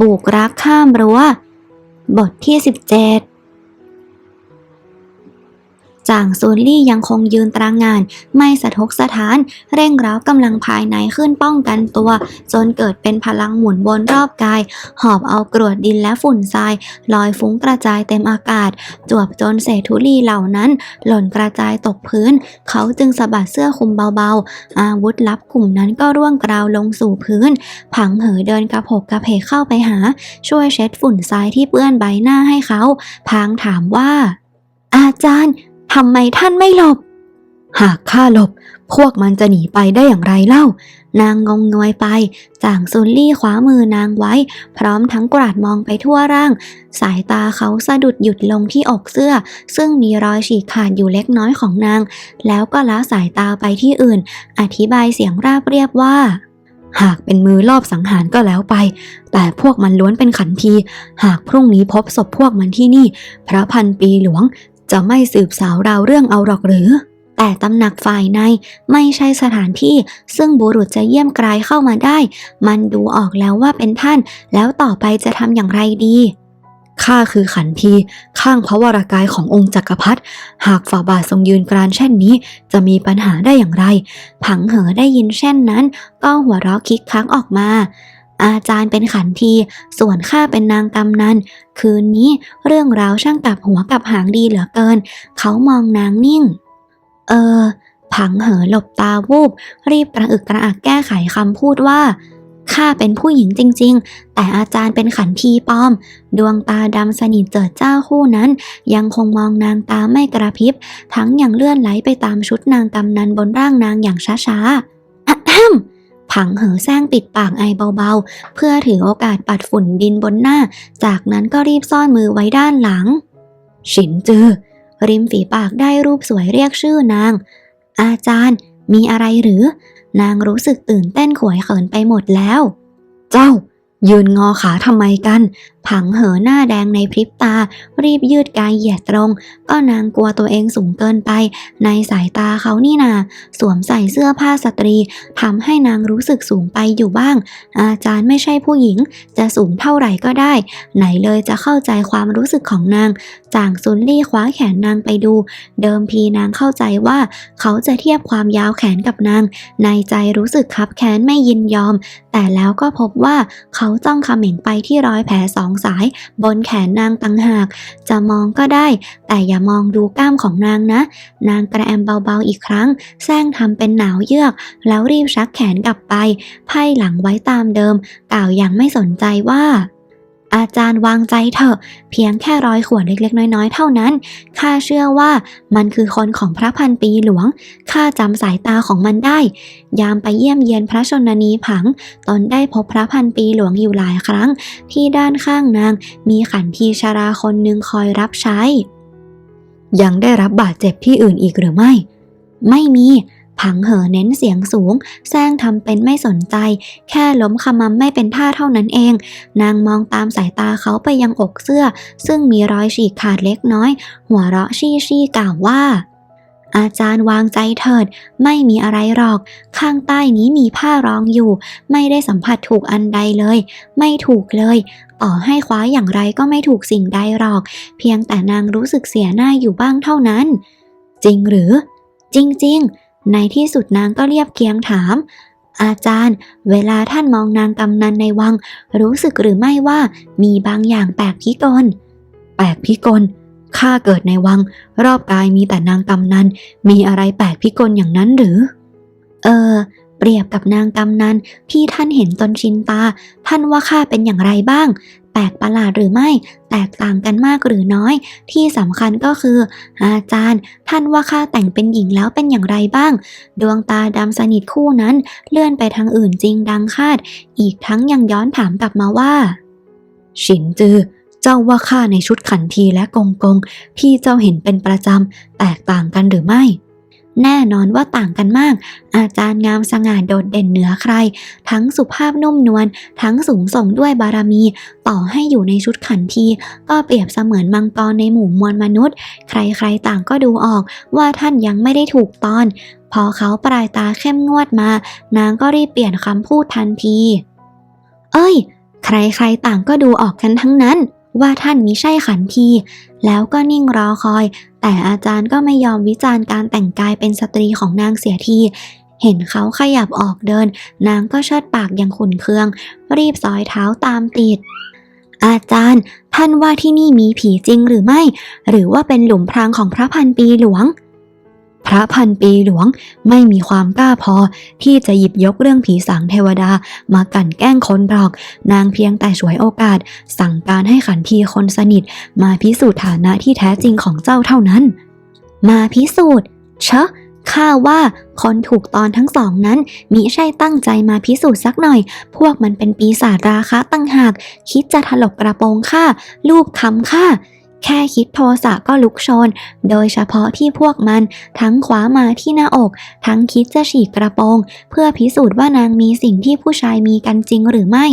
บุกรักข้ามรั้วบทที่ 17 จางซูลี่ยังคงยืนตรางงาน ไม่สะทกสะท้าน เร่งร้ากำลังภายในขึ้นป้องกันตัว จนเกิดเป็นพลังหมุนวนรอบกาย หอบเอากรวดดินและฝุ่นทราย ลอยฟุ้งกระจายเต็มอากาศ จวบจนเศษธุลีเหล่านั้น หล่นกระจายตกพื้น เขาจึงสะบัดเสื้อคลุมเบาๆ อาวุธลับกลุ่มนั้นก็ร่วงกราวลงสู่พื้น ผังเหอเดินกระโผกกระเพกเข้าไปหา ช่วยเช็ดฝุ่นทรายที่เปื้อนใบหน้าให้เขา พางถามว่า อาจารย์ ทำไมท่านไม่หลบ หากข้าหลบ พวกมันจะหนีไปได้อย่างไรเล่า นางงงงวยไปจางซุนลี่คว้ามือนางไว้ พร้อมทั้งกราดมองไปทั่วร่าง สายตาเขาสะดุดหยุดลงที่อกเสื้อ ซึ่งมีรอยฉีกขาดอยู่เล็กน้อยของนาง แล้วก็ละสายตาไปที่อื่น อธิบายเสียงราบเรียบว่าหากเป็นมือลอบสังหารก็แล้วไป แต่พวกมันล้วนเป็นขันที หากพรุ่งนี้พบศพพวกมันที่นี่ พระพันปีหลวง จะไม่สืบสาวราวเรื่องเอาหรอกหรือ แต่ตำหนักฝ่ายในไม่ใช่สถานที่ ซึ่งบุรุษจะเยี่ยมกลายเข้ามาได้ มันดูออกแล้วว่าเป็นท่าน แล้วต่อไปจะทำอย่างไรดีข้าคือขันที ข้างพระวรากายขององค์จักรพรรดิหากฝ่าบาททรงยืนกรานเช่นนี้ จะมีปัญหาได้อย่างไร ผังเหอได้ยินเช่นนั้น ก็หัวเราะคิกคักออกมา อาจารย์เป็นขันที ส่วนข้าเป็นนางกำนัน คืนนี้เรื่องราวช่างกลับหัวกลับหางดีเหลือเกิน เขามองนางนิ่ง เออ ผังเหอหลบตาวูบ รีบกระอึกกระอักแก้ไขคำพูดว่า ข้าเป็นผู้หญิงจริง ๆ แต่อาจารย์เป็นขันทีปลอม ดวงตาดำสนิทเจิดจ้าคู่นั้น ยังคงมองนางตาไม่กระพริบ ทั้งยังเลื่อนไหลไปตามชุดนางกำนันบนร่างนางอย่างช้าๆอะแฮม ผังเหอแซงปิดปากไอเบาๆ เพื่อถือโอกาสปัดฝุ่นดินบนหน้า จากนั้นก็รีบซ่อนมือไว้ด้านหลัง ฉินจือ ริมฝีปากได้รูปสวยเรียกชื่อนาง อาจารย์ มีอะไรหรือ นางรู้สึกตื่นเต้นขวยเขินไปหมดแล้ว เจ้า ยืนงอขาทำไมกัน ผังเหอหน้าแดงในพริบตา รีบยืดกายเหยียดตรง ก็นางกลัวตัวเองสูงเกินไป ในสายตาเขานี่นา สวมใส่เสื้อผ้าสตรีทำให้นางรู้สึกสูงไปอยู่บ้าง อาจารย์ไม่ใช่ผู้หญิง จะสูงเท่าไหร่ก็ได้ ไหนเลยจะเข้าใจความรู้สึกของนาง จางซุนลี่คว้าแขนนางไปดู เดิมทีนางเข้าใจว่าเขาจะเทียบความยาวแขนกับนาง ในใจรู้สึกคับแค้นไม่ยินยอม แต่แล้วก็พบว่าเขาจ้องเขม่งไปที่รอยแผลสองสายบนแขนนางตังหาก จะมองก็ได้ แต่อย่ามองดูกล้ามของนางนะ นางกระแอมเบาๆอีกครั้ง แซงทำเป็นหนาวเยือก แล้วรีบชักแขนกลับไป ไพ่หลังไว้ตามเดิม กล่าวอย่างไม่สนใจว่า อาจารย์วางใจเถอะ เพียงแค่รอยข่วนเล็กๆ น้อยๆ เท่านั้น ข้าเชื่อว่ามันคือคนของพระพันปีหลวง ข้าจำสายตาของมันได้ ยามไปเยี่ยมเยียนพระชนนีผังตอนได้พบพระพันปีหลวงอยู่หลายครั้ง ที่ด้านข้างนาง มีขันทีชาราคนหนึ่งคอยรับใช้ ยังได้รับบาดเจ็บที่อื่นอีกหรือไม่ ไม่มี ผังเหอเน้นเสียงสูง แซงทำเป็นไม่สนใจ แค่ล้มขมำไม่เป็นท่าเท่านั้นเอง นางมองตามสายตาเขาไปยังอกเสื้อ ซึ่งมีรอยฉีกขาดเล็กน้อย หัวเราะชี่ชี่กล่าวว่า อาจารย์วางใจเถิด ไม่มีอะไรหรอก ข้างใต้นี้มีผ้ารองอยู่ ไม่ได้สัมผัสถูกอันใดเลย ไม่ถูกเลยต่อให้คว้าอย่างไรก็ไม่ถูกสิ่งใดหรอก เพียงแต่นางรู้สึกเสียหน้าอยู่บ้างเท่านั้น จริงหรือ จริงๆ ในที่สุดนางก็เรียบเคียงถาม อาจารย์ เวลาท่านมองนางกำนันในวัง รู้สึกหรือไม่ว่ามีบางอย่างแปลกพิกล แปลกพิกลข้าเกิดในวัง รอบกายมีแต่นางกำนัน มีอะไรแปลกพิกลอย่างนั้นหรือ เออ เปรียบกับนางกำนันที่ท่านเห็นจนชินตา ท่านว่าข้าเป็นอย่างไรบ้าง แปลกประหลาดหรือไม่ แตกต่างกันมากหรือน้อย ที่สำคัญก็คือ อาจารย์ ท่านว่าข้าแต่งเป็นหญิงแล้วเป็นอย่างไรบ้าง ดวงตาดำสนิทคู่นั้น เลื่อนไปทางอื่นจริงดังคาด อีกทั้งยังย้อนถามกลับมาว่า ฉินจือเจ้าว่าข้าในชุดขันทีและกงกงที่เจ้าเห็นเป็นประจำ แตกต่างกันหรือไม่ แน่นอนว่าต่างกันมาก อาจารย์งามสง่าโดดเด่นเหนือใคร ทั้งสุภาพนุ่มนวล ทั้งสูงส่งด้วยบารมี ต่อให้อยู่ในชุดขันที ก็เปรียบเสมือนมังกรในหมู่มวลมนุษย์ ใครๆต่างก็ดูออกว่าท่านยังไม่ได้ถูกตอน พอเขาปลายตาเข้มงวดมา นางก็รีบเปลี่ยนคำพูดทันที เอ้ย ใครๆต่างก็ดูออกกันทั้งนั้นว่าท่านมิใช่ขันที แล้วก็นิ่งรอคอย แต่อาจารย์ก็ไม่ยอมวิจารณ์การแต่งกายเป็นสตรีของนางเสียที เห็นเขาขยับออกเดิน นางก็เชิดปากอย่างขุนเคือง รีบสอยเท้าตามติด อาจารย์ ท่านว่าที่นี่มีผีจริงหรือไม่ หรือว่าเป็นหลุมพรางของพระพันปีหลวง พระพันปีหลวงไม่มีความกล้าพอที่จะหยิบยกเรื่องผีสางเทวดามากั่นแกล้งคนหรอก นางเพียงแต่ฉวยโอกาส สั่งการให้ขันทีคนสนิท มาพิสูจน์ฐานะที่แท้จริงของเจ้าเท่านั้น มาพิสูจน์ เชอะข้าว่าคนถูกตอนทั้งสองนั้นมิใช่ตั้งใจมาพิสูจน์สักหน่อย พวกมันเป็นปีศาจราคะตั้งหาก คิดจะถลกกระโปรงข้าลูบคำข้า แค่คิดโทสะก็ลุกโชน โดยเฉพาะที่พวกมัน ทั้งขวามาที่หน้าอก ทั้งคิดจะฉีกกระโปรง เพื่อพิสูจน์ว่านางมีสิ่งที่ผู้ชายมีกันจริงหรือไม่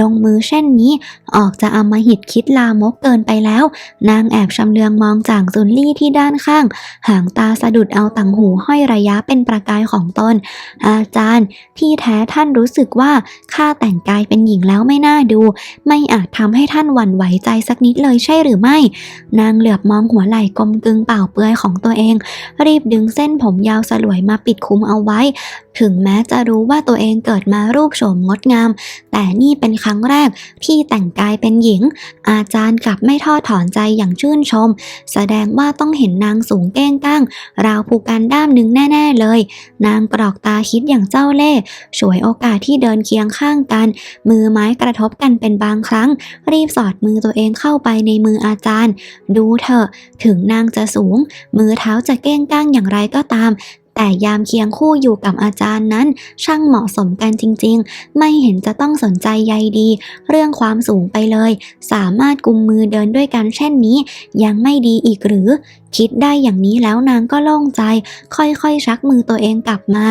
ลงมือเช่นนี้ ออกจะอำมหิตคิดลามกเกินไปแล้ว นางแอบชำเลืองมองจากซุนลี่ที่ด้านข้าง หางตาสะดุดเอาต่างหูห้อยระยะเป็นประกายของตน อาจารย์ ที่แท้ท่านรู้สึกว่าข้าแต่งกายเป็นหญิงแล้วไม่น่าดู ไม่อาจทำให้ท่านหวั่นไหวใจสักนิดเลยใช่หรือไม่นางเหลือบมองหัวไหล่กลมกึงเปล่าเปลือยของตัวเอง รีบดึงเส้นผมยาวสลวยมาปิดคุมเอาไว้ ถึงแม้จะรู้ว่าตัวเองเกิดมารูปโฉมงดงาม แต่นี่เป็นครั้งแรกที่แต่งกายเป็นหญิง อาจารย์กลับไม่ทอดถอนใจอย่างชื่นชม แสดงว่าต้องเห็นนางสูงเก้งก้าง ราวภูการด้ามหนึ่งแน่ ๆเลย นางกรอกตาคิดอย่างเจ้าเล่ห์ฉวยโอกาสที่เดินเคียงข้างกัน มือไม้กระทบกันเป็นบางครั้ง รีบสอดมือตัวเองเข้าไปในมืออาจารย์ดูเถอะ ถึงนางจะสูง มือเท้าจะเก้งก้างอย่างไรก็ตาม แต่ยามเคียงคู่อยู่กับอาจารย์นั้น ช่างเหมาะสมกันจริง ๆ ไม่เห็นจะต้องสนใจใยดี เรื่องความสูงไปเลย สามารถกุมมือเดินด้วยกันเช่นนี้ ยังไม่ดีอีกหรือ คิดได้อย่างนี้แล้วนางก็โล่งใจ ค่อยๆชักมือตัวเองกลับมา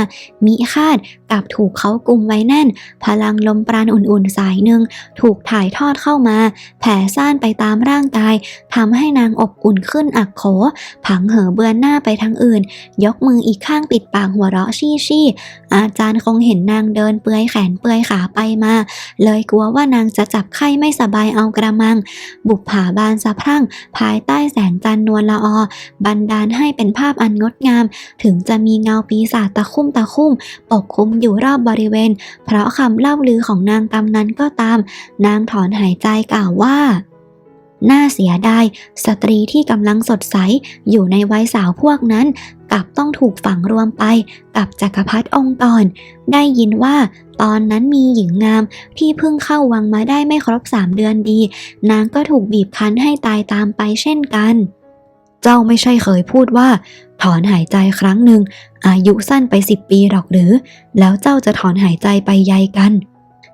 มิคาดกลับถูกเขากุมไว้แน่น พลังลมปราณอุ่นๆสายหนึ่งถูกถ่ายทอดเข้ามา แผ่ซ่านไปตามร่างกายทำให้นางอบอุ่นขึ้นอักโข ผังเหอเบือนหน้าไปทางอื่น ยกมืออีกข้างปิดปากหัวเราะชี่ชี่อาจารย์คงเห็นนางเดินเปลือยแขนเปลือยขาไปมา เลยกลัวว่านางจะจับไข้ไม่สบายเอากระมัง บุปผาบานสะพรั่ง ภายใต้แสงจันทร์นวลละออบันดาลให้เป็นภาพอันงดงาม ถึงจะมีเงาปีศาจตะคุ่มตะคุ่ม ปกคลุมอยู่รอบบริเวณ เพราะคำเล่าลือของนางกำนั้นก็ตาม นางถอนหายใจกล่าวว่าน่าเสียดายสตรีที่กำลังสดใสอยู่ในวัยสาวพวกนั้น กลับต้องถูกฝังรวมไปกับจักรพรรดิองค์ก่อนได้ยินว่าตอนนั้นมีหญิงงามที่เพิ่งเข้าวังมาได้ไม่ครบสามเดือนดี นางก็ถูกบีบคั้นให้ตายตามไปเช่นกัน เจ้าไม่ใช่เคยพูดว่า ถอนหายใจครั้งหนึ่งอายุสั้นไปสิบปีหรอกหรือ แล้วเจ้าจะถอนหายใจไปใยกัน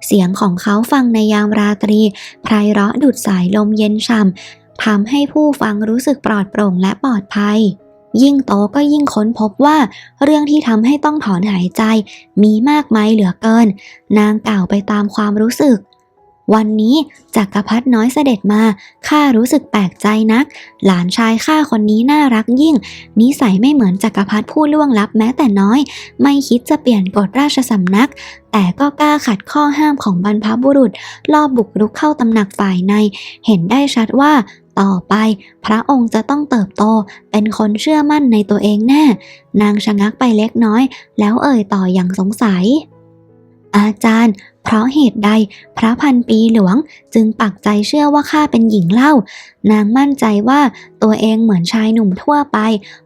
เสียงของเขาฟังในยามราตรีไพเราะดุดสายลมเย็นฉ่ำทำให้ผู้ฟังรู้สึกปลอดโปร่งและปลอดภัย ยิ่งโตก็ยิ่งค้นพบว่า เรื่องที่ทำให้ต้องถอนหายใจ มีมากมายเหลือเกิน นางกล่าวไปตามความรู้สึก วันนี้จักรพรรดิน้อยเสด็จมา ข้ารู้สึกแปลกใจนัก หลานชายข้าคนนี้น่ารักยิ่ง นิสัยไม่เหมือนจักรพรรดิผู้ล่วงลับแม้แต่น้อย ไม่คิดจะเปลี่ยนกฎราชสำนัก แต่ก็กล้าขัดข้อห้ามของบรรพบุรุษ ลอบบุกรุกเข้าตำหนักฝ่ายใน เห็นได้ชัดว่าต่อไป พระองค์จะต้องเติบโต เป็นคนเชื่อมั่นในตัวเองแน่ นางชะงักไปเล็กน้อย แล้วเอ่ยต่ออย่างสงสัย อาจารย์ เพราะเหตุใดพระพันปีหลวงจึงปักใจเชื่อว่าข้าเป็นหญิงเล่า นางมั่นใจว่าตัวเองเหมือนชายหนุ่มทั่วไป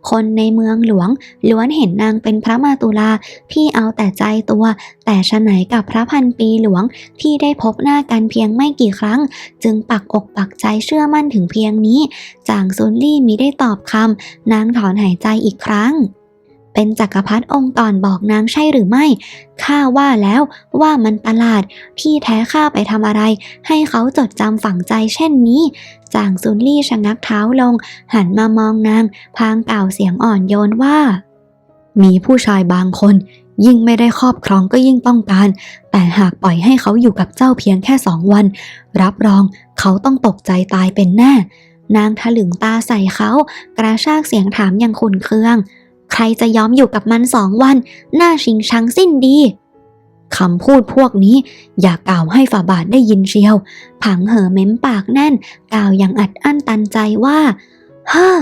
คนในเมืองหลวงล้วนเห็นนางเป็นพระมาตุลาที่เอาแต่ใจตัว แต่ฉะไหนกับพระพันปีหลวงที่ได้พบหน้ากันเพียงไม่กี่ครั้ง จึงปักอกปักใจเชื่อมั่นถึงเพียงนี้ จางซุนลี่มิได้ตอบคำนางถอนหายใจอีกครั้ง เป็นจักรพรรดิองค์ก่อนบอกนางใช่หรือไม่ ข้าว่าแล้วว่ามันประหลาดที่แท้ข้าไปทำอะไร ให้เขาจดจำฝังใจเช่นนี้ จางซุนลี่ชะงักเท้าลง หันมามองนาง พางกล่าวเสียงอ่อนโยนว่า มีผู้ชายบางคนยิ่งไม่ได้ครอบครองก็ยิ่งต้องการ แต่หากปล่อยให้เขาอยู่กับเจ้าเพียงแค่สองวัน รับรองเขาต้องตกใจตายเป็นแน่ นางถลึงตาใส่เขา กระชากเสียงถามอย่างขุนเคือง ใครจะยอมอยู่กับมันสองวัน หน้าชิงชังสิ้นดีคำพูดพวกนี้อย่ากล่าวให้ฝ่าบาทได้ยินเชียว ผังเหอเม้มปากแน่น กล่าวอย่างอัดอั้นตันใจว่า เฮ้อ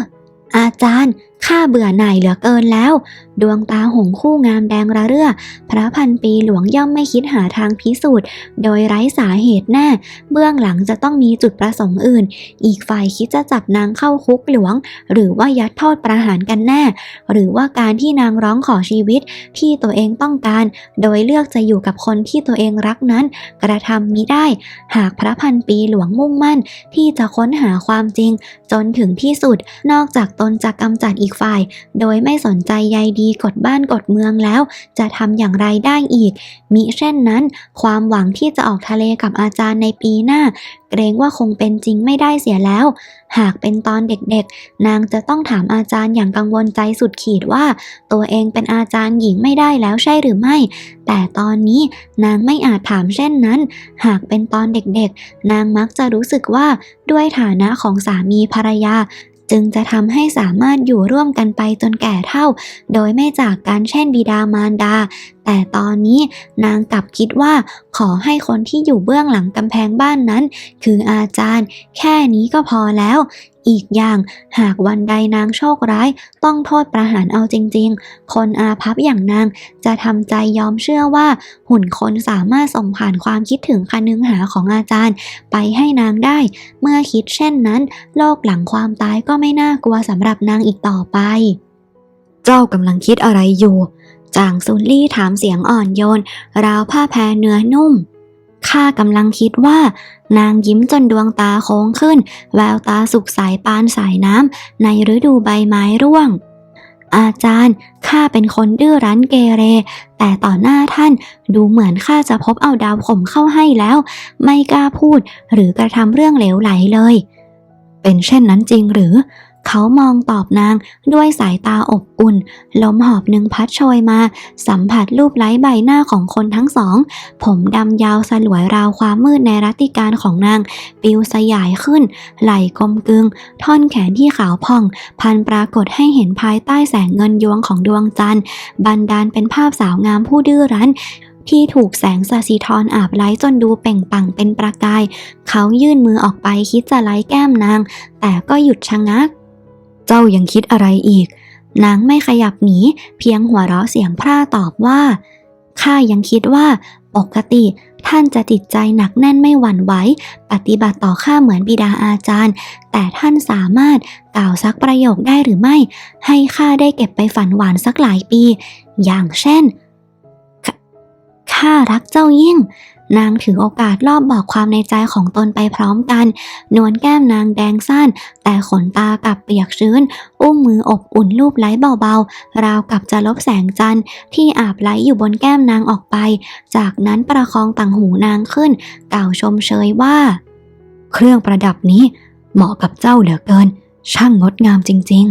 อาจารย์ ข้าเบื่อหน่ายเหลือเกินแล้ว ดวงตาหงคู่งามแดงระเรื่อ พระพันปีหลวงย่อมไม่คิดหาทางพิสูจน์ โดยไร้สาเหตุแน่ เบื้องหลังจะต้องมีจุดประสงค์อื่น อีกฝ่ายคิดจะจับนางเข้าคุกหลวง หรือว่ายัดโทษประหารกันแน่ หรือว่าการที่นางร้องขอชีวิตที่ตัวเองต้องการ โดยเลือกจะอยู่กับคนที่ตัวเองรักนั้น กระทำมิได้ หากพระพันปีหลวงมุ่งมั่น ที่จะค้นหาความจริง จนถึงที่สุด นอกจากตนจะกำจัดอีกฝ่าย โดยไม่สนใจใยดีกฎบ้านกฎเมืองแล้ว จะทำอย่างไรได้อีก มิเช่นนั้น ความหวังที่จะออกทะเลกับอาจารย์ในปีหน้า เกรงว่าคงเป็นจริงไม่ได้เสียแล้ว หากเป็นตอนเด็กๆ นางจะต้องถามอาจารย์อย่างกังวลใจสุดขีดว่า ตัวเองเป็นอาจารย์หญิงไม่ได้แล้วใช่หรือไม่ แต่ตอนนี้นางไม่อาจถามเช่นนั้น หากเป็นตอนเด็กๆ นางมักจะรู้สึกว่าด้วยฐานะของสามีภรรยา จึงจะทำให้สามารถอยู่ร่วมกันไปจนแก่เท่า โดยไม่จากกันเช่นบิดามารดา แต่ตอนนี้นางกลับคิดว่าขอให้คนที่อยู่เบื้องหลังกำแพงบ้านนั้น คืออาจารย์ แค่นี้ก็พอแล้ว อีกอย่างหากวันใดนางโชคร้ายต้องโทษประหารเอาจริงๆ คนอาภัพอย่างนางจะทำใจยอมเชื่อว่า หุ่นคนสามารถส่งผ่านความคิดถึงคนึงหาของอาจารย์ ไปให้นางได้ เมื่อคิดเช่นนั้น โลกหลังความตายก็ไม่น่ากลัวสำหรับนางอีกต่อไป เจ้ากำลังคิดอะไรอยู่ จางซุนลี่ถามเสียงอ่อนโยน ราวผ้าแพรเนื้อนุ่ม ข้ากำลังคิดว่า นางยิ้มจนดวงตาโค้งขึ้น แววตาสุกสายปานสายน้ำในฤดูใบไม้ร่วง อาจารย์ข้าเป็นคนดื้อรั้นเกเร แต่ต่อหน้าท่านดูเหมือนข้าจะพบเอาดาวข่มเข้าให้แล้ว ไม่กล้าพูดหรือกระทำเรื่องเหลวไหลเลย เป็นเช่นนั้นจริงหรือ เขามองตอบนางด้วยสายตาอบอุ่น ลมหอบหนึ่งพัดโชยมา สัมผัสรูปไล้ใบหน้าของคนทั้งสอง ผมดำยาวสลวยราวความมืดในรัติการของนาง ปิวสยายขึ้น ไหล่กลมกึง ท่อนแขนที่ขาวผ่อง พันปรากฏให้เห็นภายใต้แสงเงินยวงของดวงจันทร์บันดาลเป็นภาพสาวงามผู้ดื้อรั้นที่ถูกแสงสสีทรอาบไล้จนดูเป่งปังเป็นประกาย เขายื่นมือออกไปคิดจะไล้แก้มนาง แต่ก็หยุดชะงัก เจ้ายังคิดอะไรอีก นางไม่ขยับหนี เพียงหัวเราะเสียงพร่าตอบว่า ข้ายังคิดว่า ปกติท่านจะจิตใจหนักแน่นไม่หวั่นไหว ปฏิบัติต่อข้าเหมือนบิดาอาจารย์ แต่ท่านสามารถกล่าวสักประโยคได้หรือไม่ ให้ข้าได้เก็บไปฝันหวานสักหลายปี อย่างเช่นขข้ารักเจ้ายิ่ง นางถือโอกาสรอบบอกความในใจของตนไปพร้อมกัน นวลแก้มนางแดงสั้น แต่ขนตากับเปียกชื้น อุ้งมืออบอุ่นลูบไล้เบาๆ ราวกับจะลบแสงจันทร์ที่อาบไล้อยู่บนแก้มนางออกไป จากนั้นประคองต่างหูนางขึ้น กล่าวชมเชยว่า เครื่องประดับนี้เหมาะกับเจ้าเหลือเกิน ช่างงดงามจริง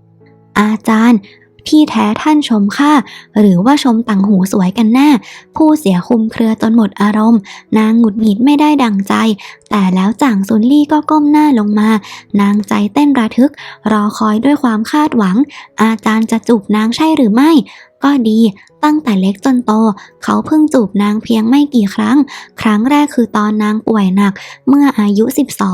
ๆ อาจารย์ ที่แท้ท่านชมข้าหรือว่าชมต่างหูสวยกันแน่ ผู้เสียคุมเครือจนหมดอารมณ์ นางหงุดหงิดไม่ได้ดังใจ แต่แล้วจ่างซุนลี่ก็ก้มหน้าลงมา นางใจเต้นระทึก รอคอยด้วยความคาดหวัง อาจารย์จะจูบนางใช่หรือไม่ ก็ดีตั้งแต่เล็กจนโต เขาเพิ่งจูบนางเพียงไม่กี่ครั้ง ครั้งแรกคือตอนนางป่วยหนัก เมื่ออายุ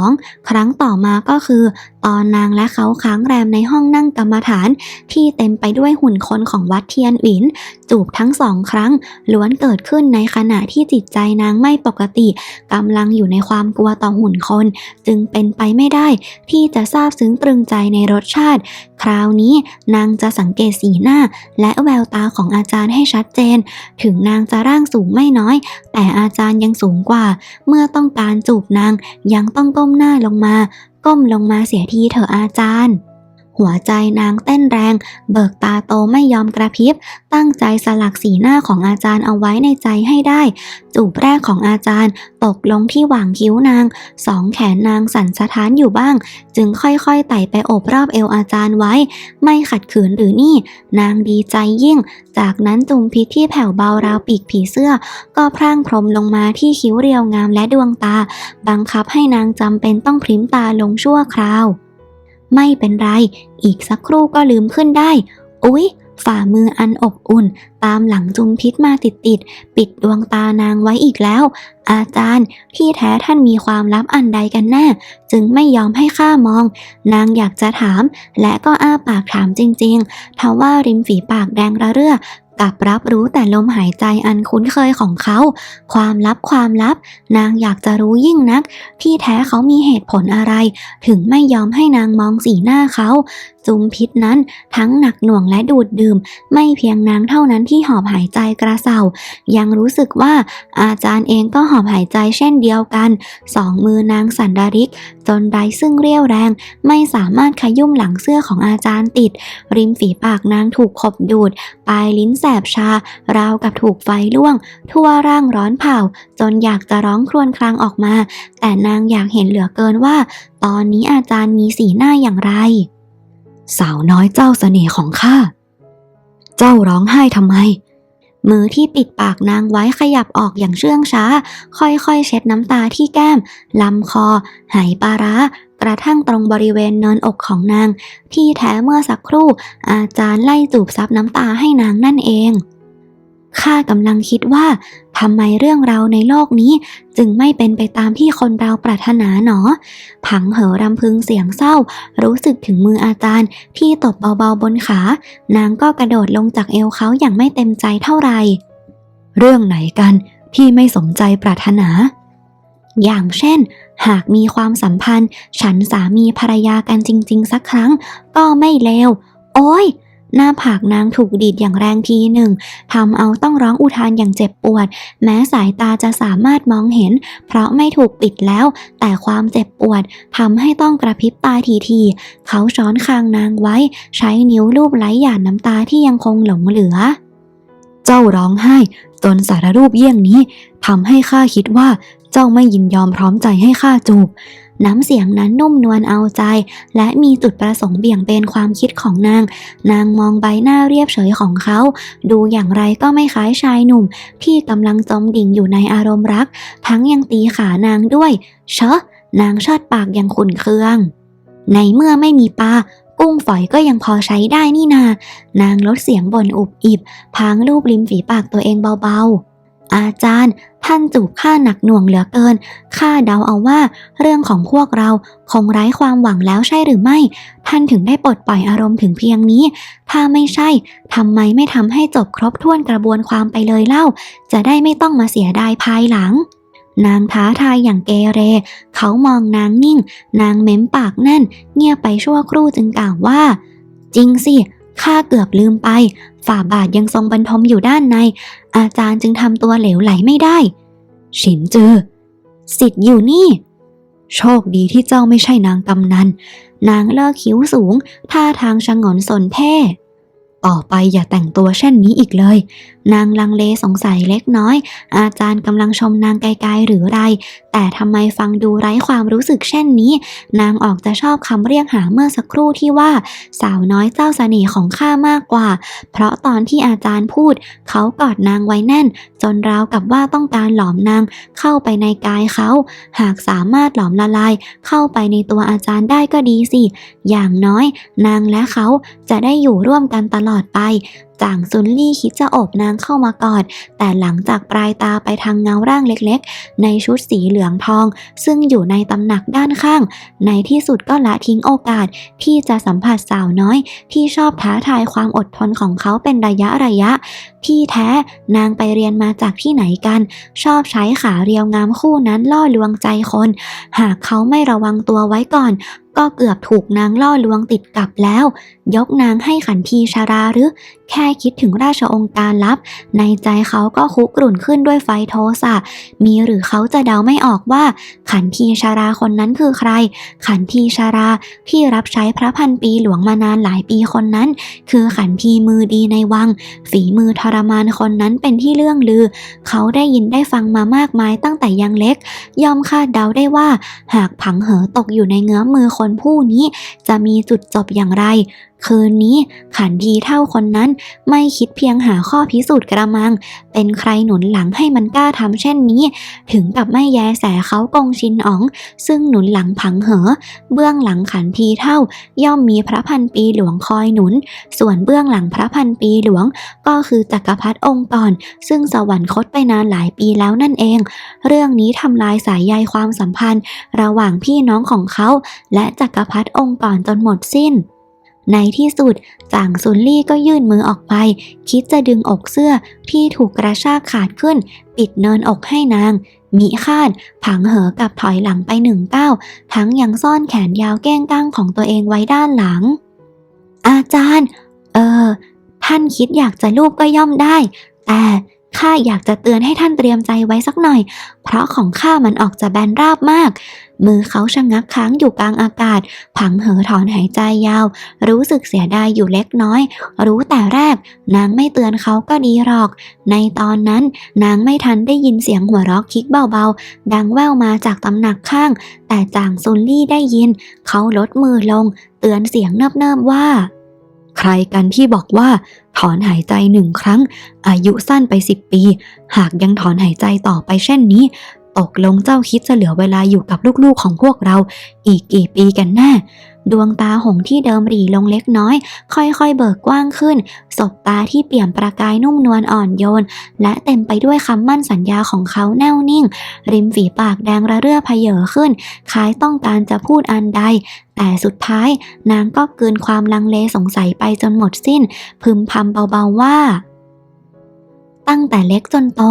12 ครั้งต่อมาก็คือ ตอนนางและเขาค้างแรมในห้องนั่งกรรมฐาน ที่เต็มไปด้วยหุ่นคนของวัดเทียนหวิน จูบทั้งสองครั้ง ล้วนเกิดขึ้นในขณะที่จิตใจนางไม่ปกติกำลังอยู่ในความกลัวต่อหุ่นคน จึงเป็นไปไม่ได้ ที่จะทราบซึ้งตรึงใจในรสชาติ คราวนี้นางจะสังเกตสีหน้า และแววตาของอาจารย์ให้ชัดเจน ถึงนางจะร่างสูงไม่น้อย แต่อาจารย์ยังสูงกว่า เมื่อต้องการจูบนางยังต้องก้มหน้าลงมา ก้มลงมาเสียทีเถอะอาจารย์ หัวใจนางเต้นแรง เบิกตาโตไม่ยอมกระพริบ ตั้งใจสลักสีหน้าของอาจารย์เอาไว้ในใจให้ได้ จูบแรกของอาจารย์ ตกลงที่หว่างคิ้วนาง สองแขนนางสั่นสะท้านอยู่บ้าง จึงค่อยๆไต่ไปโอบรอบเอวอาจารย์ไว้ ไม่ขัดขืนหรือนี่ นางดีใจยิ่ง จากนั้นจุมพิษที่แผ่วเบาราวปีกผีเสื้อ ก็พร่างพรมลงมาที่คิ้วเรียวงามและดวงตา บังคับให้นางจำเป็นต้องพริมตาลงชั่วคราว ไม่เป็นไร อีกสักครู่ก็ลืมขึ้นได้ อุ๊ย ฝ่ามืออันอบอุ่น ตามหลังจุมพิษมาติดติดๆปิดดวงตานางไว้อีกแล้ว อาจารย์ ที่แท้ท่านมีความลับอันใดกันแน่ จึงไม่ยอมให้ข้ามอง นางอยากจะถาม และก็อ้าปากถามจริงๆทว่าริมฝีปากแดงระเรื่อ กลับรับรู้แต่ลมหายใจอันคุ้นเคยของเขา ความลับความลับ นางอยากจะรู้ยิ่งนัก ที่แท้เขามีเหตุผลอะไร ถึงไม่ยอมให้นางมองสีหน้าเขา จุมพิษนั้น ทั้งหนักหน่วงและดูดดื่ม ไม่เพียงนางเท่านั้นที่หอบหายใจกระเซายังรู้สึกว่าอาจารย์เองก็หอบหายใจเช่นเดียวกัน สองมือนางสันดาริก จนไร้ซึ่งเรี่ยวแรง ไม่สามารถขยุ่มหลังเสื้อของอาจารย์ติด ริมฝีปากนางถูกขบดูด ปลายลิ้นแสบชา ราวกับถูกไฟล่วง ทั่วร่างร้อนเผา จนอยากจะร้องครวญครางออกมา แต่นางอยากเห็นเหลือเกินว่า ตอนนี้อาจารย์มีสีหน้าอย่างไร สาวน้อยเจ้าเสน่ห์ของข้า เจ้าร้องไห้ทำไม มือที่ปิดปากนางไว้ขยับออกอย่างเชื่องช้า ค่อยๆ เช็ดน้ำตาที่แก้ม ลำคอ หายปลาร้ากระทั่งตรงบริเวณเนินอกของนาง ที่แท้เมื่อสักครู่ อาจารย์ไล่จูบซับน้ำตาให้นางนั่นเอง ข้ากำลังคิดว่าทำไมเรื่องเราในโลกนี้ จึงไม่เป็นไปตามที่คนเราปรารถนาหนอ ผังเหอรำพึงเสียงเศร้า รู้สึกถึงมืออาจารย์ ที่ตบเบาๆบนขา นางก็กระโดดลงจากเอวเขาอย่างไม่เต็มใจเท่าไหร่เรื่องไหนกันที่ไม่สมใจปรารถนา อย่างเช่น หากมีความสัมพันธ์ ฉันสามีภรรยากันจริง ๆ สักครั้ง ก็ไม่เลว โอ้ย หน้าผากนางถูกดีดอย่างแรงทีหนึ่งทำเอาต้องร้องอุทานอย่างเจ็บปวด แม้สายตาจะสามารถมองเห็น เพราะไม่ถูกปิดแล้ว แต่ความเจ็บปวดทำให้ต้องกระพริบตาทีๆเขาช้อนคางนางไว้ ใช้นิ้วลูบไหลหยาดน้ำตาที่ยังคงหลงเหลือ เจ้าร้องไห้จนสารรูปเยี่ยงนี้ทำให้ข้าคิดว่าเจ้าไม่ยินยอมพร้อมใจให้ข้าจูบ น้ำเสียงนั้นนุ่มนวลเอาใจ และมีจุดประสงค์เบี่ยงเบนความคิดของนาง นางมองใบหน้าเรียบเฉยของเขา ดูอย่างไรก็ไม่คล้ายชายหนุ่ม ที่กำลังจมดิ่งอยู่ในอารมณ์รัก ทั้งยังตีขานางด้วย เชอะนางชอดปากอย่างขุนเคือง ในเมื่อไม่มีปลากุ้งฝอยก็ยังพอใช้ได้นี่นา นางลดเสียงบ่นอุบอิบ พางรูปริมฝีปากตัวเองเบาๆ อาจารย์ ท่านจูบข้าหนักหน่วงเหลือเกิน ข้าเดาเอาว่า เรื่องของพวกเราคงไร้ความหวังแล้วใช่หรือไม่ ท่านถึงได้ปลดปล่อยอารมณ์ถึงเพียงนี้ ถ้าไม่ใช่ทำไมไม่ทำให้จบครบถ้วนกระบวนความไปเลยเล่า จะได้ไม่ต้องมาเสียดายภายหลังนางท้าทายอย่างเกเร เขามองนางนิ่ง นางเม้มปากแน่น เงียบไปชั่วครู่จึงกล่าวว่า จริงสิ ข้าเกือบลืมไป ฝ่าบาทยังทรงบรรทมอยู่ด้านใน อาจารย์จึงทำตัวเหลวไหลไม่ได้ ฉินจือ สิทธิ์อยู่นี่ โชคดีที่เจ้าไม่ใช่นางกำนัน นางเลิกคิ้วสูง ท่าทางชงนสนเท่ ต่อไปอย่าแต่งตัวเช่นนี้อีกเลย นางลังเลสงสัยเล็กน้อย อาจารย์กำลังชมนางไกลๆหรือไร แต่ทำไมฟังดูไร้ความรู้สึกเช่นนี้ นางออกจะชอบคำเรียกหาเมื่อสักครู่ที่ว่า สาวน้อยเจ้าเสน่ห์ของข้ามากกว่า เพราะตอนที่อาจารย์พูด เขากอดนางไว้แน่น จนราวกับว่าต้องการหลอมนางเข้าไปในกายเขา หากสามารถหลอมละลาย เข้าไปในตัวอาจารย์ได้ก็ดีสิ อย่างน้อย นางและเขาจะได้อยู่ร่วมกันตลอดไปจางซุนลี่คิดจะโอบนางเข้ามากอด แต่หลังจากปลายตาไปทางเงาร่างเล็กๆ ในชุดสีเหลืองทอง ซึ่งอยู่ในตำหนักด้านข้าง ในที่สุดก็ละทิ้งโอกาส ที่จะสัมผัสสาวน้อย ที่ชอบท้าทายความอดทนของเขาเป็นระยะระยะ ที่แท้นางไปเรียนมาจากที่ไหนกัน ชอบใช้ขาเรียวงามคู่นั้นล่อลวงใจคน หากเขาไม่ระวังตัวไว้ก่อน ก็เกือบถูกนางล่อลวงติดกับแล้ว ยกนางให้ขันทีชาราหรือ แค่คิดถึงราชองค์การลับ ในใจเขาก็คุกรุ่นขึ้นด้วยไฟโทสะมีหรือเขาจะเดาไม่ออกว่า ขันทีชาราคนนั้นคือใคร ขันทีชาราที่รับใช้พระพันปีหลวงมานานหลายปีคนนั้น คือขันทีมือดีในวัง ฝีมือทรรมานคนนั้นเป็นที่เรื่องลือ เขาได้ยินได้ฟังมามากมายตั้งแต่ยังเล็ก ย่อมคาดเดาได้ว่า หากผังเหอตกอยู่ในเงื้อมมือคนผู้นี้ จะมีจุดจบอย่างไร คืนนี้ขันทีเท่าคนนั้นไม่คิดเพียงหาข้อพิสูจน์กระมัง เป็นใครหนุนหลังให้มันกล้าทำเช่นนี้ ถึงกับไม่แยแสเขากงชินอ๋อง ซึ่งหนุนหลังผังเหอ เบื้องหลังขันทีเท่า ย่อมมีพระพันปีหลวงคอยหนุน ส่วนเบื้องหลังพระพันปีหลวงก็คือจักกรพรรดิองค์ก่อน ซึ่งสวรรคตไปนานหลายปีแล้วนั่นเอง เรื่องนี้ทำลายสายใยความสัมพันธ์ ระหว่างพี่น้องของเขา และจักรพรรดิองค์ก่อนจนหมดสิ้นในที่สุด จางซุนลี่ก็ยื่นมือออกไป คิดจะดึงอกเสื้อที่ถูกกระชากขาดขึ้น ปิดเนินอกให้นาง มิคาด ผังเหอกับถอยหลังไปหนึ่งก้าวทั้งยังซ่อนแขนยาวแก้งก้างของตัวเองไว้ด้านหลัง อาจารย์ เออ ท่านคิดอยากจะลูบก็ย่อมได้ แต่ข้าอยากจะเตือนให้ท่านเตรียมใจไว้สักหน่อย เพราะของข้ามันออกจะแบนราบมาก มือเขาชะงักค้างอยู่กลางอากาศ ผังเหอถอนหายใจยาว รู้สึกเสียดายอยู่เล็กน้อย รู้แต่แรก นางไม่เตือนเขาก็ดีหรอก ในตอนนั้น นางไม่ทันได้ยินเสียงหัวเราะคิกเบาๆ ดังแว่วมาจากตำหนักข้าง แต่จางซุนลี่ได้ยิน เขาลดมือลง เตือนเสียงเนิบๆว่า ใครกันที่บอกว่า ถอนหายใจหนึ่งครั้ง อายุสั้นไปสิบปี หากยังถอนหายใจต่อไปเช่นนี้ ตกลงเจ้าคิดจะเหลือเวลาอยู่กับลูกๆของพวกเรา อีกกี่ปีกันแน่ ดวงตาหงที่เดิมรีลงเล็กน้อย ค่อยๆเบิกกว้างขึ้น สบตาที่เปี่ยมประกายนุ่มนวลอ่อนโยน และเต็มไปด้วยคำมั่นสัญญาของเขาแน่วนิ่ง ริมฝีปากแดงระเรื่อเพเยอขึ้น คล้ายต้องการจะพูดอันใด แต่สุดท้ายนางก็เกินความลังเลสงสัยไปจนหมดสิ้น พึมพำเบาๆว่า ตั้งแต่เล็กจนโต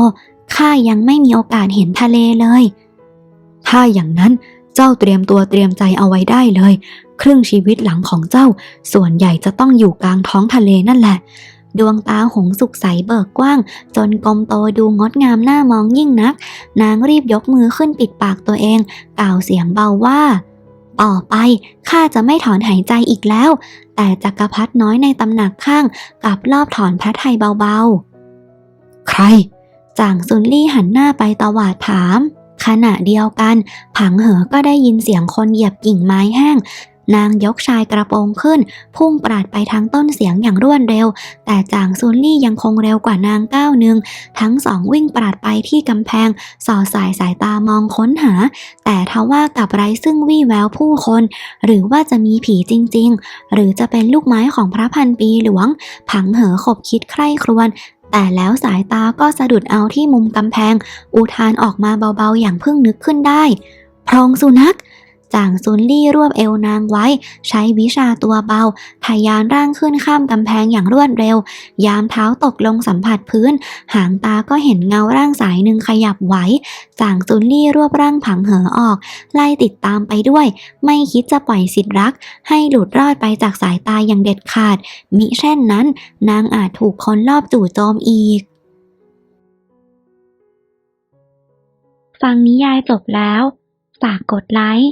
ข้ายังไม่มีโอกาสเห็นทะเลเลย ถ้าอย่างนั้นเจ้าเตรียมตัวเตรียมใจเอาไว้ได้เลย ครึ่งชีวิตหลังของเจ้า ส่วนใหญ่จะต้องอยู่กลางท้องทะเลนั่นแหละ ดวงตาหงสุกใสเบิกกว้าง จนกลมโตดูงดงามหน่ามองยิ่งนัก นางรีบยกมือขึ้นปิดปากตัวเอง กล่าวเสียงเบาว่า ต่อไปข้าจะไม่ถอนหายใจอีกแล้ว แต่จักรพรรดิน้อยในตำหนักข้างกลับรอบถอนพระไทยเบาๆ ใคร จางซุนลี่หันหน้าไปตวาดถาม ขณะเดียวกัน ผังเหอก็ได้ยินเสียงคนเหยียบกิ่งไม้แห้ง นางยกชายกระโปรงขึ้น พุ่งปราดไปทางต้นเสียงอย่างรวดเร็ว แต่จางซุนลี่ยังคงเร็วกว่านางก้าวหนึ่งทั้งสองวิ่งปราดไปที่กำแพง สอดสายสายตามองค้นหา แต่ทว่ากับไร้ซึ่งวี่แววผู้คน หรือว่าจะมีผีจริง ๆ หรือจะเป็นลูกไม้ของพระพันปีหลวง ผังเหอขบคิดใคร่ครวญ แต่แล้วสายตาก็สะดุดเอาที่มุมกำแพง อุทานออกมาเบาๆอย่างเพิ่งนึกขึ้นได้ พรองสุนัข จางซุนลี่รวบเอวนางไว้ ใช้วิชาตัวเบาทะยานร่างขึ้นข้ามกำแพงอย่างรวดเร็ว ยามเท้าตกลงสัมผัสพื้น หางตาก็เห็นเงาร่างสายหนึ่งขยับไหวจางซุนลี่รวบร่างผังเหอออก ไล่ติดตามไปด้วย ไม่คิดจะปล่อยสิทธิ์รัก ให้หลุดรอดไปจากสายตาอย่างเด็ดขาด มิเช่นนั้น นางอาจถูกคนรอบจู่โจมอีก ฟังนิยายจบแล้ว ฝากกดไลค์